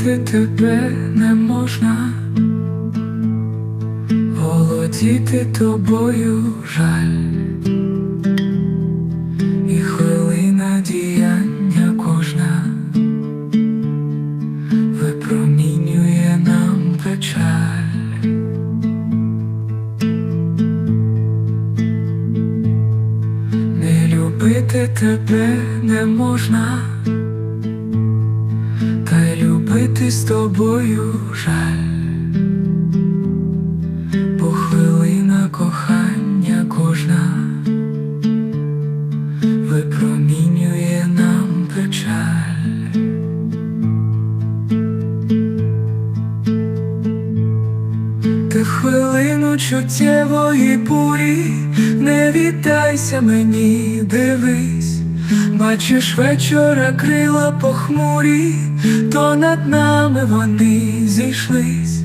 тебе не можна, володіти тобою жаль, і хвилина діяння кожна випромінює нам печаль. Не любити тебе не можна, любити з тобою жаль, бо хвилина кохання кожна. Випромінює нам печаль. Ти хвилину чуттєвої бурі, не віддайся мені, дивись, бачиш вечора крила похмурі, то над нами вони зійшлись.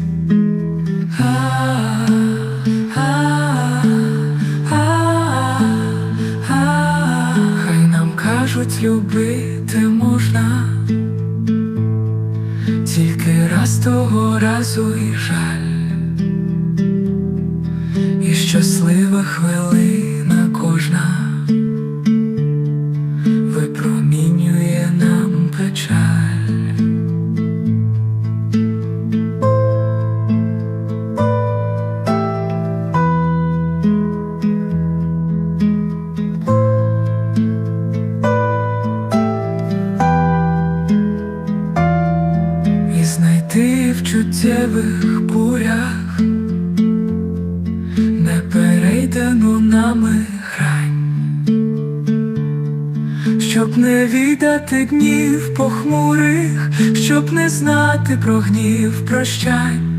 Хай нам кажуть, любити можна, тільки раз того разу і жаль. І щаслива хвилина знайти в чуттєвих бурях не перейдену нами грань, щоб не віддати днів похмурих, щоб не знати про гнів прощань.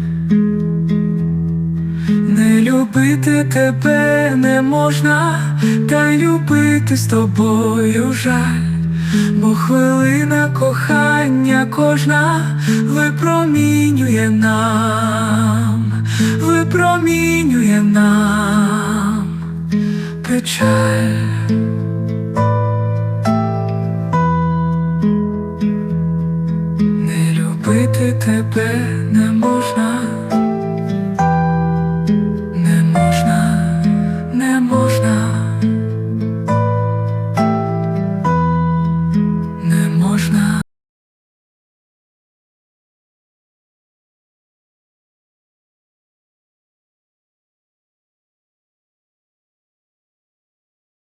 Не любити тебе не можна, та й любити з тобою жаль. Бо хвилина кохання кожна випромінює нам, випромінює нам печаль. Не любити тебе не можна.